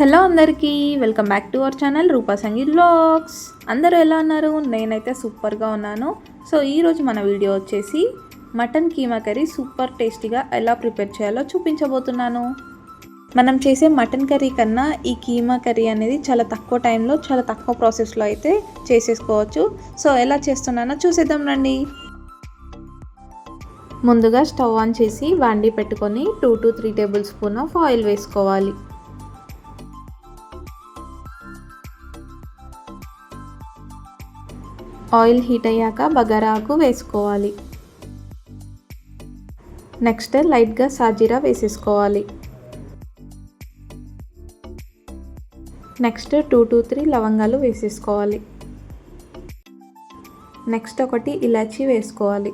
Hello అందరికీ welcome back to our channel Rupa Sangeet blogs అందరూ ఎలా ఉన్నారు? నేనైతే సూపర్గా ఉన్నాను. సో ఈరోజు మన వీడియో వచ్చేసి మటన్ కీమా కర్రీ సూపర్ టేస్టీగా ఎలా ప్రిపేర్ చేయాలో చూపించబోతున్నాను. మనం చేసే మటన్ కర్రీ కన్నా ఈ కీమా కర్రీ అనేది చాలా తక్కువ టైంలో చాలా తక్కువ ప్రాసెస్లో అయితే చేసేసుకోవచ్చు. సో ఎలా చేస్తున్నానో చూసేద్దాం రండి. ముందుగా స్టవ్ ఆన్ చేసి వాండి పెట్టుకొని two to three tablespoon of oil వేసుకోవాలి. ఆయిల్ హీట్ అయ్యాక బగారాకు వేసుకోవాలి. నెక్స్ట్ లైట్గా సాజీరా వేసేసుకోవాలి. నెక్స్ట్ టూ టూ త్రీ లవంగాలు వేసేసుకోవాలి. నెక్స్ట్ ఒకటి ఇలాచీ వేసుకోవాలి.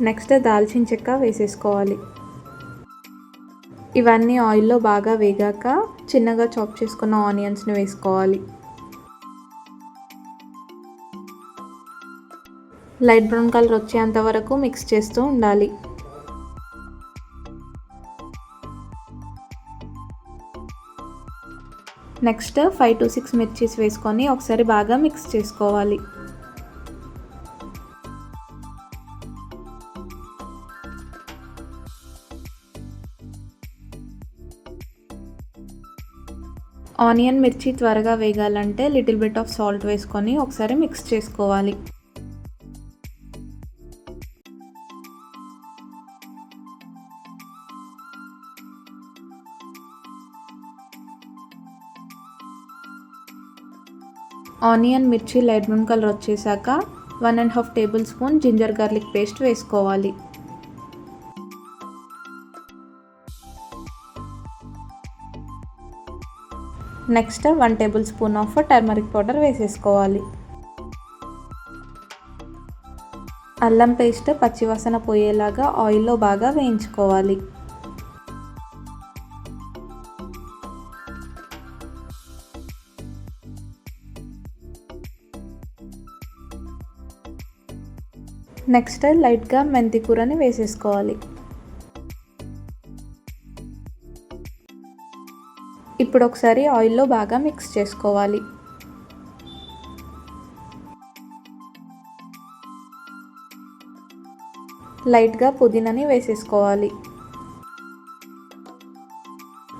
నెక్స్ట్ దాల్చిన చెక్క వేసేసుకోవాలి. ఇవన్నీ ఆయిల్లో బాగా వేగాక చిన్నగా చాప్ చేసుకున్న ఆనియన్స్ని వేసుకోవాలి. లైట్ బ్రౌన్ కలర్ వచ్చేంత వరకు మిక్స్ చేస్తూ ఉండాలి. Next five to six mirchis వేసుకొని ఒకసారి బాగా మిక్స్ చేసుకోవాలి. ఆనియన్ మిర్చి త్వరగా వేగాలంటే లిటిల్ బిట్ ఆఫ్ సాల్ట్ వేసుకొని ఒకసారి మిక్స్ చేసుకోవాలి. ఆనియన్ మిర్చి లైట్ బ్రౌన్ కలర్ వచ్చేసాక one and half tablespoon ginger garlic paste వేసుకోవాలి. Next one tablespoon of turmeric powder వేసేసుకోవాలి. అల్లం పేస్ట్ పచ్చివాసన పోయేలాగా ఆయిల్లో బాగా వేయించుకోవాలి. నెక్స్ట్ లైట్గా మెంతి కూరని వేసేసుకోవాలి. ఇప్పుడు ఒకసారి ఆయిల్లో బాగా మిక్స్ చేసుకోవాలి. లైట్గా పుదీనాని వేసేసుకోవాలి.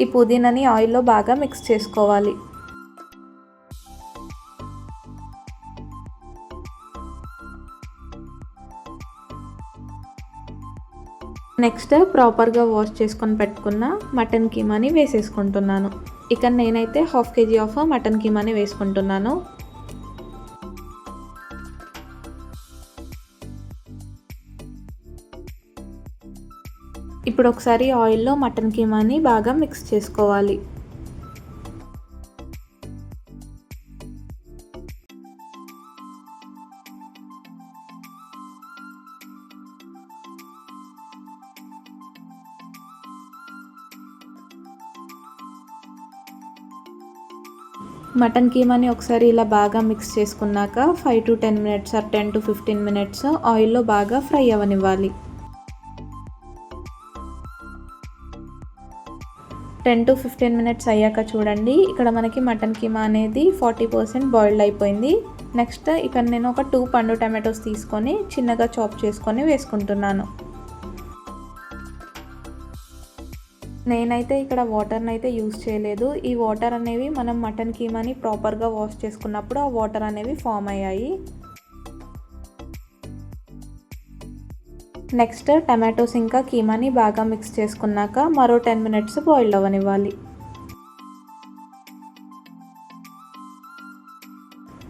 ఈ పుదీనాని ఆయిల్లో బాగా మిక్స్ చేసుకోవాలి. నెక్స్ట్ ప్రాపర్గా వాష్ చేసుకొని పెట్టుకున్న మటన్ కీమాని వేసేసుకుంటున్నాను. ఇక నేనైతే హాఫ్ కేజీ ఆఫ్ మటన్ కీమాని వేసుకుంటున్నాను. ఇప్పుడు ఒకసారి ఆయిల్లో మటన్ కీమాని బాగా మిక్స్ చేసుకోవాలి. మటన్ కీమాని ఒకసారి ఇలా బాగా మిక్స్ చేసుకున్నాక five to ten minutes or ten to fifteen minutes ఆయిల్లో బాగా ఫ్రై అవ్వనివ్వాలి టెన్ టు ఫిఫ్టీన్ మినిట్స్ అయ్యాక చూడండి ఇక్కడ మనకి మటన్ కీమా అనేది ఫార్టీ పర్సెంట్ బాయిల్డ్ అయిపోయింది. నెక్స్ట్ ఇక్కడ నేను ఒక టూ పండు టమాటోస్ తీసుకొని చిన్నగా చాప్ చేసుకొని వేసుకుంటున్నాను. నేనైతే ఇక్కడ వాటర్ని అయితే యూస్ చేయలేదు. ఈ వాటర్ అనేవి మనం మటన్ కీమాని ప్రాపర్గా వాష్ చేసుకున్నప్పుడు ఆ వాటర్ అనేవి ఫామ్ అయ్యాయి. నెక్స్ట్ టమాటోస్ ఇంకా కీమాని బాగా మిక్స్ చేసుకున్నాక మరో టెన్ మినిట్స్ బాయిల్ అవ్వనివ్వాలి.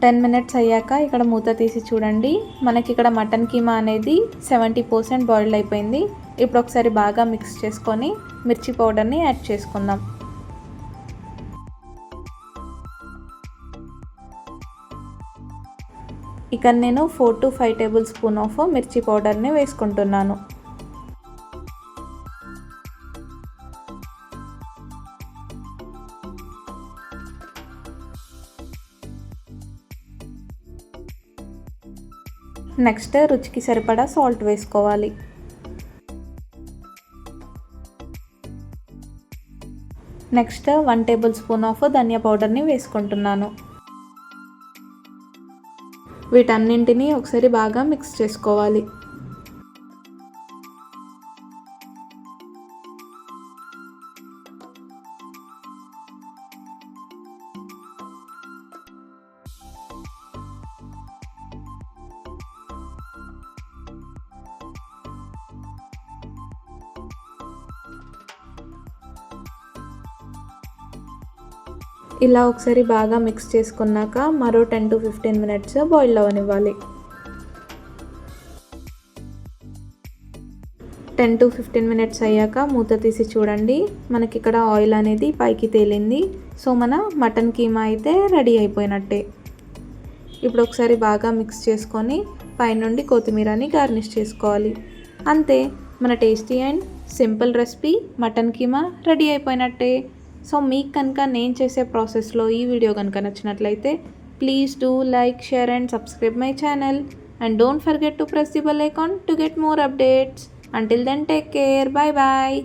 టెన్ మినిట్స్ అయ్యాక ఇక్కడ మూత తీసి చూడండి. మనకి ఇక్కడ మటన్ కీమా అనేది సెవెంటీ పర్సెంట్ బాయిల్డ్ అయిపోయింది. ఇప్పుడు ఒకసారి బాగా మిక్స్ చేసుకొని మిర్చి పౌడర్ని యాడ్ చేసుకుందాం. ఇక నేను four to five tablespoon of మిర్చి పౌడర్ని వేసుకుంటున్నాను. నెక్స్ట్ రుచికి సరిపడా సాల్ట్ వేసుకోవాలి. Next one table spoon of ధనియా పౌడర్ని వేసుకుంటున్నాను. వీటన్నింటినీ ఒకసారి బాగా మిక్స్ చేసుకోవాలి. ఇలా ఒకసారి బాగా మిక్స్ చేసుకున్నాక మరో ten to fifteen minutes boil అవ్వనివ్వాలి ten to fifteen minutes అయ్యాక మూత తీసి చూడండి. మనకి ఇక్కడ ఆయిల్ అనేది పైకి తేలింది. సో మన మటన్ కీమా అయితే రెడీ అయిపోయినట్టే. ఇప్పుడు ఒకసారి బాగా మిక్స్ చేసుకొని పైనుండి కొత్తిమీరని గార్నిష్ చేసుకోవాలి. అంతే మన tasty and simple recipe mutton keema ready అయిపోయినట్టే. సో మీకు కనుక నేను చేసే ప్రాసెస్లో ఈ వీడియో కనుక నచ్చినట్లయితే please do like share and subscribe my channel. And don't forget to press the bell icon to get more updates. Until then take care bye bye